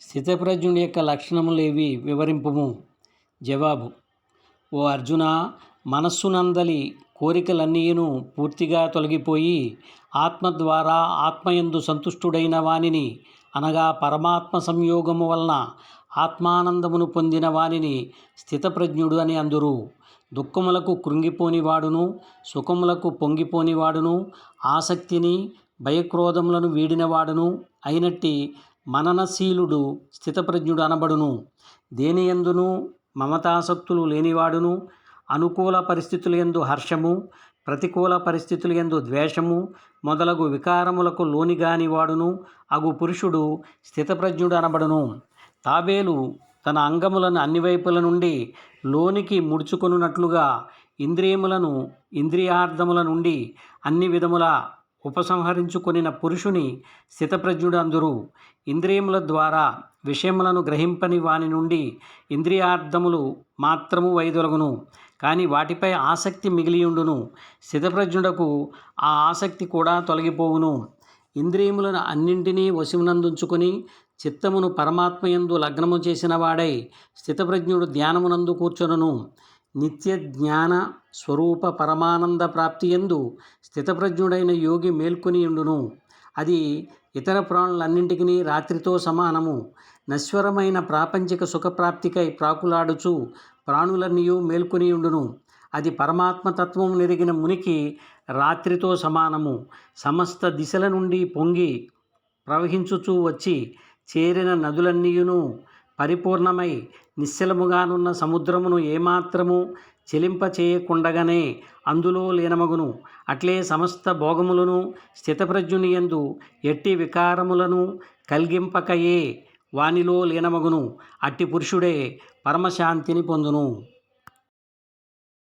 స్థితప్రజ్ఞుడి యొక్క లక్షణములేవి వివరింపుము. జవాబు. ఓ అర్జున మనస్సునందలి కోరికలన్నీను పూర్తిగా తొలగిపోయి ఆత్మ ద్వారా ఆత్మయందు సంతుష్టుడైన వానిని అనగా పరమాత్మ సంయోగము వలన ఆత్మానందమును పొందిన వానిని స్థితప్రజ్ఞుడు అని అందురు. దుఃఖములకు కృంగిపోనివాడును సుఖములకు పొంగిపోనివాడును ఆసక్తిని భయక్రోధములను వీడినవాడును అయినట్టి మననశీలుడు స్థితప్రజ్ఞుడు అనబడును. దేనియందును మమతాసక్తులు లేనివాడును. అనుకూల పరిస్థితులు ఎందు హర్షము ప్రతికూల పరిస్థితులు యందు ద్వేషము మొదలగు వికారములకు లోనిగాని వాడును అగు పురుషుడు స్థితప్రజ్ఞుడు అనబడును. తాబేలు తన అంగములను అన్ని వైపుల నుండి లోనికి ముడుచుకొనున్నట్లుగా ఇంద్రియములను ఇంద్రియార్థముల నుండి అన్ని విధముల ఉపసంహరించుకొనిన పురుషుని స్థితప్రజ్ఞుడు ఇంద్రియముల ద్వారా విషయములను గ్రహింపని వాని నుండి ఇంద్రియార్థములు మాత్రము వైదొలగును. కానీ వాటిపై ఆసక్తి మిగిలియుండును. స్థితప్రజ్ఞుడకు ఆ ఆసక్తి కూడా తొలగిపోవును. ఇంద్రియములను అన్నింటినీ వశమునందుంచుకొని చిత్తమును పరమాత్మయందు లగ్నము చేసిన వాడై స్థితప్రజ్ఞుడు ధ్యానమునందు కూర్చొనును. నిత్య జ్ఞాన స్వరూప పరమానంద ప్రాప్తియందు స్థితప్రజ్ఞుడైన యోగి మేల్కొనియుండును. అది ఇతర ప్రాణులన్నింటికి రాత్రితో సమానము. నశ్వరమైన ప్రాపంచిక సుఖప్రాప్తికై ప్రాకులాడుచు ప్రాణులన్నీయు మేల్కొనియుండును. అది పరమాత్మతత్వం నెరిగిన మునికి రాత్రితో సమానము. సమస్త దిశల నుండి పొంగి ప్రవహించుచూ వచ్చి చేరిన నదులన్నీయును. పరిపూర్ణమై నిశ్చలముగానున్న సముద్రమును ఏమాత్రము చెలింపచేయకుండగానే అందులో లీనమగును. అట్లే సమస్త భోగములను స్థితప్రజ్ఞుని యందు ఎట్టి వికారములను కలిగింపకయే వానిలో లీనమగును. అట్టి పురుషుడే పరమశాంతిని పొందును.